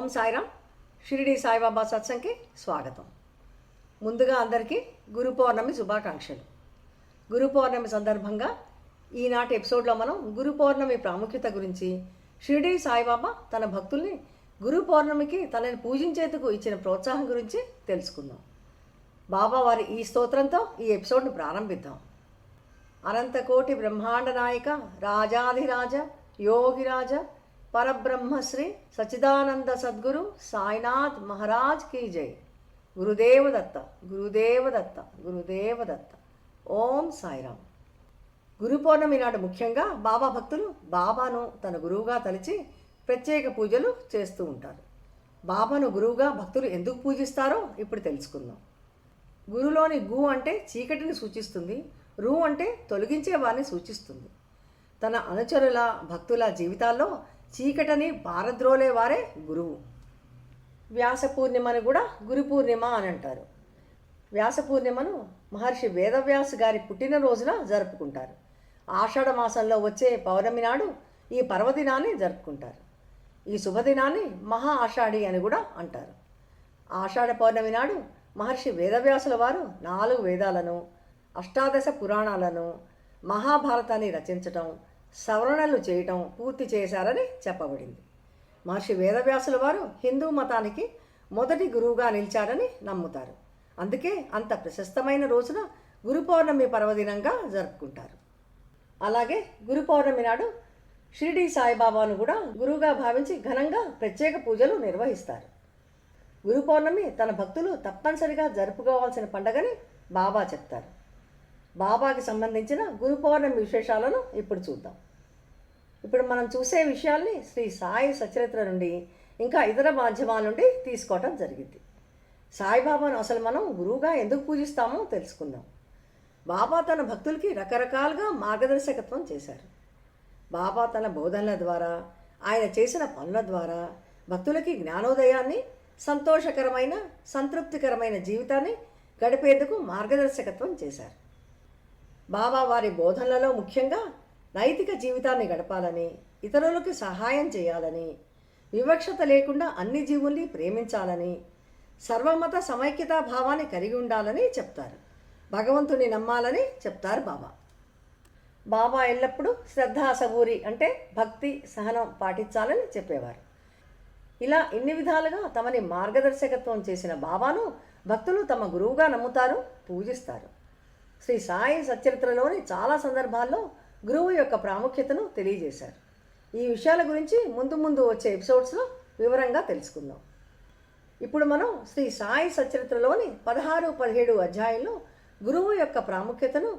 ఓం సాయిరామ్. షిరిడి సాయిబాబా సత్సంగ్కి స్వాగతం. ముందుగా అందరికీ గురు పౌర్ణమి శుభాకాంక్షలు. గురు పౌర్ణమి సందర్భంగా ఈనాటి ఎపిసోడ్లో మనం గురు పౌర్ణమి ప్రాముఖ్యత గురించి షిరిడి సాయిబాబా తన భక్తుల్ని గురు పౌర్ణమికి తనని పూజించేందుకు ఇచ్చిన ప్రోత్సాహం గురించి తెలుసుకుందాం. బాబా వారి ఈ స్తోత్రంతో ఈ ఎపిసోడ్ను ప్రారంభిద్దాం. అనంతకోటి బ్రహ్మాండ నాయక రాజాధిరాజ యోగిరాజ పరబ్రహ్మశ్రీ సచిదానంద సద్గురు సాయినాథ్ మహారాజ్ కీ జై. గురుదేవ దత్త గురుదేవదత్త. ఓం సాయిరామ్. గురు పౌర్ణమి నాడు ముఖ్యంగా బాబా భక్తులు బాబాను తన గురువుగా తలిచి ప్రత్యేక పూజలు చేస్తూ ఉంటారు. బాబాను గురువుగా భక్తులు ఎందుకు పూజిస్తారో ఇప్పుడు తెలుసుకుందాం. గురులోని గు అంటే చీకటిని సూచిస్తుంది రు అంటే తొలగించే వారిని సూచిస్తుంది. తన అనుచరుల భక్తుల జీవితాల్లో చీకటని పారద్రోలే వారే గురువు. వ్యాస పూర్ణిమను కూడా గురు పూర్ణిమ అని అంటారు. వ్యాస పూర్ణిమను మహర్షి వేదవ్యాస్ గారి పుట్టినరోజున జరుపుకుంటారు. ఆషాఢ మాసంలో వచ్చే పౌర్ణమి నాడు ఈ పర్వదినాన్ని జరుపుకుంటారు. ఈ శుభదినాన్ని మహా ఆషాఢి అని కూడా అంటారు. ఆషాఢ పౌర్ణమి నాడు మహర్షి వేదవ్యాసుల వారు నాలుగు వేదాలను అష్టాదశ పురాణాలను మహాభారతాన్ని రచించటం సవరణలు చేయటం పూర్తి చేశారని చెప్పబడింది. మహర్షి వేదవ్యాసుల వారు హిందూ మతానికి మొదటి గురువుగా నిలిచారని నమ్ముతారు. అందుకే అంత ప్రశస్తమైన రోజున గురు పౌర్ణమి పర్వదినంగా జరుపుకుంటారు. అలాగే గురు పౌర్ణమి నాడు షిరిడి సాయిబాబాను కూడా గురువుగా భావించి ఘనంగా ప్రత్యేక పూజలు నిర్వహిస్తారు. గురు పౌర్ణమి తన భక్తులు తప్పనిసరిగా జరుపుకోవాల్సిన పండగని బాబా చెప్తారు. బాబాకి సంబంధించిన గురు పౌర్ణమి విశేషాలను ఇప్పుడు చూద్దాం. ఇప్పుడు మనం చూసే విషయాల్ని శ్రీ సాయి సచరిత్ర నుండి ఇంకా ఇతర మాధ్యమాల నుండి తీసుకోవటం జరిగింది. సాయిబాబాను అసలు మనం గురువుగా ఎందుకు పూజిస్తామో తెలుసుకుందాం. బాబా తన భక్తులకి రకరకాలుగా మార్గదర్శకత్వం చేశారు. బాబా తన బోధనల ద్వారా ఆయన చేసిన పనుల ద్వారా భక్తులకి జ్ఞానోదయాన్ని సంతోషకరమైన సంతృప్తికరమైన జీవితాన్ని గడిపేందుకు మార్గదర్శకత్వం చేశారు. బాబా వారి బోధనలలో ముఖ్యంగా నైతిక జీవితాన్ని గడపాలని ఇతరులకు సహాయం చేయాలని వివక్షత లేకుండా అన్ని జీవుల్ని ప్రేమించాలని సర్వమత సమైక్యతా భావాన్ని కలిగి ఉండాలని చెప్తారు. భగవంతుని నమ్మాలని చెప్తారు బాబా. బాబా ఎల్లప్పుడూ శ్రద్ధా సబూరి అంటే భక్తి సహనం పాటించాలని చెప్పేవారు. ఇలా ఇన్ని విధాలుగా తమని మార్గదర్శకత్వం చేసిన బాబాను భక్తులు తమ గురువుగా నమ్ముతారు పూజిస్తారు. శ్రీ సాయి సచరిత్రలోని చాలా సందర్భాల్లో గురువు యొక్క ప్రాముఖ్యతను తెలియజేశారు. ఈ విషయాల గురించి ముందు ముందు వచ్చే ఎపిసోడ్స్లో వివరంగా తెలుసుకుందాం. ఇప్పుడు మనం శ్రీ సాయి సచరిత్రలోని పదహారు పదిహేడు అధ్యాయంలో గురువు యొక్క ప్రాముఖ్యతను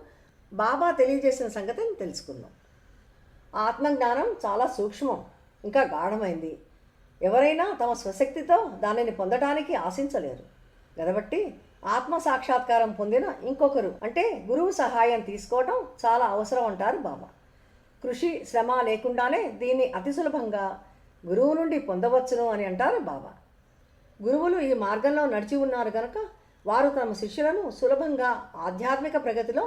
బాబా తెలియజేసిన సంగతిని తెలుసుకుందాం. ఆత్మజ్ఞానం చాలా సూక్ష్మం ఇంకా గాఢమైంది. ఎవరైనా తమ స్వశక్తితో దానిని పొందడానికి ఆశించలేరు. కాబట్టి ఆత్మ సాక్షాత్కారం పొందిన ఇంకొకరు. అంటే గురువు సహాయం తీసుకోవడం చాలా అవసరం అంటారు బాబా కృషి శ్రమ లేకుండానే దీన్ని అతి సులభంగా గురువు నుండి పొందవచ్చును అని అంటారు బాబా గురువులు ఈ మార్గంలో నడిచి ఉన్నారు కనుక వారు తమ శిష్యులను సులభంగా ఆధ్యాత్మిక ప్రగతిలో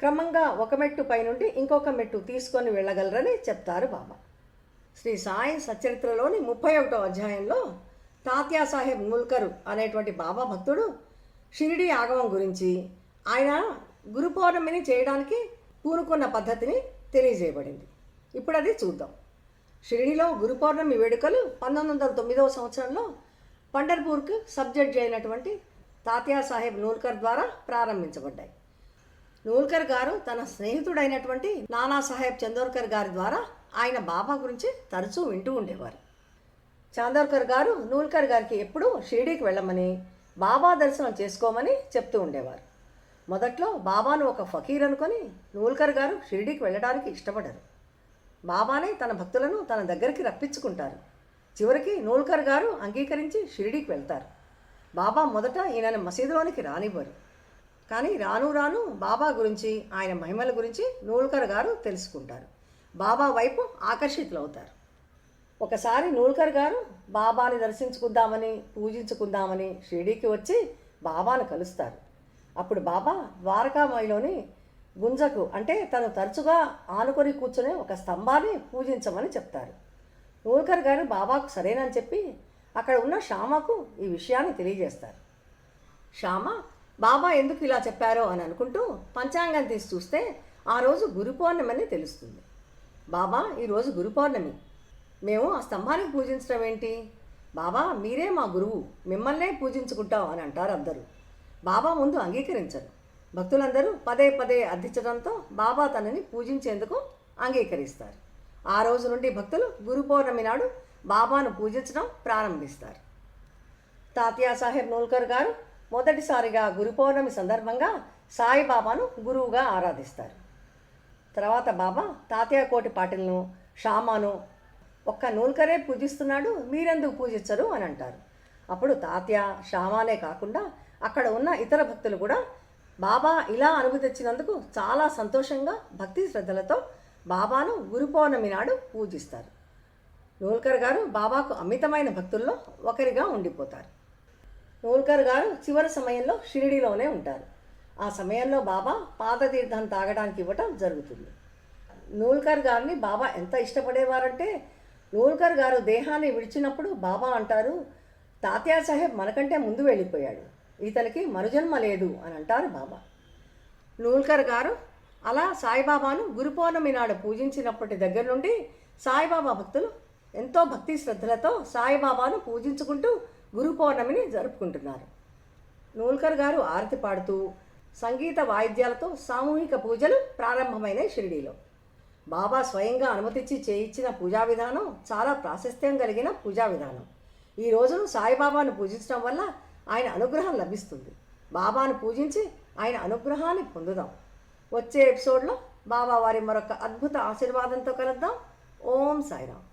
క్రమంగా ఒక మెట్టు పైనుండి ఇంకొక మెట్టు తీసుకొని వెళ్ళగలరని చెప్తారు బాబా శ్రీ సాయి సచరిత్రలోని ముప్పై ఒకటో అధ్యాయంలో తాత్యా సాహెబ్ ముల్కరు అనేటువంటి బాబా భక్తుడు షిరిడి ఆగమం గురించి ఆయన గురు పౌర్ణమిని చేయడానికి పూనుకున్న పద్ధతిని తెలియజేయబడింది. ఇప్పుడు అది చూద్దాం. షిరిడిలో గురు పౌర్ణమి వేడుకలు పంతొమ్మిది వందల తొమ్మిదవ సంవత్సరంలో పండర్పూర్కు సబ్జెక్ట్ అయినటువంటి తాత్యా సాహెబ్ నూల్కర్ ద్వారా ప్రారంభించబడ్డాయి. నూల్కర్ గారు తన స్నేహితుడైనటువంటి నానా సాహెబ్ చందోర్కర్ గారి ద్వారా ఆయన బాబా గురించి తరచూ వింటూ ఉండేవారు. చాందోర్కర్ గారు నూల్కర్ గారికి ఎప్పుడూ షిరిడీకి వెళ్ళమని బాబా దర్శనం చేసుకోమని చెప్తూ ఉండేవారు. మొదట్లో బాబాను ఒక ఫకీర్ అనుకొని నూల్కర్ గారు షిరిడీకి వెళ్ళడానికి ఇష్టపడరు. బాబానే తన భక్తులను తన దగ్గరికి రప్పించుకుంటారు. చివరికి నూల్కర్ గారు అంగీకరించి షిరిడీకి వెళ్తారు. బాబా మొదట ఈయనను మసీదులోనికి రానివ్వరు. కానీ రాను రాను బాబా గురించి ఆయన మహిమల గురించి నూల్కర్ గారు తెలుసుకుంటారు. బాబా వైపు ఆకర్షితులవుతారు. ఒకసారి నూల్కర్ గారు బాబాని దర్శించుకుందామని పూజించుకుందామని షిరిడీకి వచ్చి బాబాను కలుస్తారు. అప్పుడు బాబా ద్వారకామయిలోని గుంజకు అంటే తను తరచుగా ఆనుకొని కూర్చునే ఒక స్తంభాన్ని పూజించమని చెప్తారు. నూల్కర్ గారు బాబాకు సరేనని చెప్పి అక్కడ ఉన్న శ్యామకు ఈ విషయాన్ని తెలియజేస్తారు. శ్యామ బాబా ఎందుకు ఇలా చెప్పారో అని అనుకుంటూ పంచాంగం తీసి చూస్తే ఆ రోజు గురు పౌర్ణమి తెలుస్తుంది. బాబా ఈరోజు గురు పౌర్ణమి. మేము ఆ స్తంభానికి పూజించడం ఏంటి? బాబా మీరే మా గురువు. మిమ్మల్నే పూజించుకుంటాం అని అంటారు అందరూ. బాబా ముందు అంగీకరించరు. భక్తులందరూ పదే పదే అర్థించడంతో బాబా తనని పూజించేందుకు అంగీకరిస్తారు. ఆ రోజు నుండి భక్తులు గురు పౌర్ణమి నాడు బాబాను పూజించడం ప్రారంభిస్తారు. తాత్యా సాహెబ్ నూల్కర్ గారు మొదటిసారిగా గురు పౌర్ణమి సందర్భంగా సాయిబాబాను గురువుగా ఆరాధిస్తారు. తర్వాత బాబా తాతయ్య కోటి పాటిల్ను షామాను ఒక్క నూల్కరే పూజిస్తున్నాడు మీరెందుకు పూజించరు అని అంటారు. అప్పుడు తాత్య శ్యామానే కాకుండా అక్కడ ఉన్న ఇతర భక్తులు కూడా బాబా ఇలా అనుమతి ఇచ్చినందుకు చాలా సంతోషంగా భక్తి శ్రద్ధలతో బాబాను గురు పౌర్ణమి నాడు పూజిస్తారు. నూల్కర్ గారు బాబాకు అమితమైన భక్తుల్లో ఒకరిగా ఉండిపోతారు. నూల్కర్ గారు చివరి సమయంలో షిరిడిలోనే ఉంటారు. ఆ సమయంలో బాబా పాదతీర్థం తాగడానికి ఇవ్వటం జరుగుతుంది. నూల్కర్ గారిని బాబా ఎంత ఇష్టపడేవారంటే నూల్కర్ గారు దేహాన్ని విడిచినప్పుడు బాబా అంటారు తాత్యా సాహెబ్ మనకంటే ముందు వెళ్ళిపోయాడు. ఇతనికి మరుజన్మ లేదు అని అంటారు బాబా. నూల్కర్ గారు అలా సాయిబాబాను గురు పౌర్ణమి నాడు పూజించినప్పటి దగ్గర నుండి సాయిబాబా భక్తులు ఎంతో భక్తి శ్రద్ధలతో సాయిబాబాను పూజించుకుంటూ గురు పౌర్ణమిని జరుపుకుంటున్నారు. నూల్కర్ గారు ఆరతి పాడుతూ సంగీత వాయిద్యాలతో సామూహిక పూజలు ప్రారంభమైనాయి షిరిడీలో. బాబా స్వయంగా అనుమతిచ్చి చేయించిన పూజా విధానం చాలా ప్రాశస్త్యం కలిగిన పూజా విధానం. ఈ రోజును సాయిబాబాను పూజించడం వల్ల ఆయన అనుగ్రహం లభిస్తుంది. బాబాను పూజించి ఆయన అనుగ్రహాన్ని పొందుదాం. వచ్చే ఎపిసోడ్లో బాబా వారి మరొక అద్భుత ఆశీర్వాదంతో కలుద్దాం. ఓం సాయిరామ్.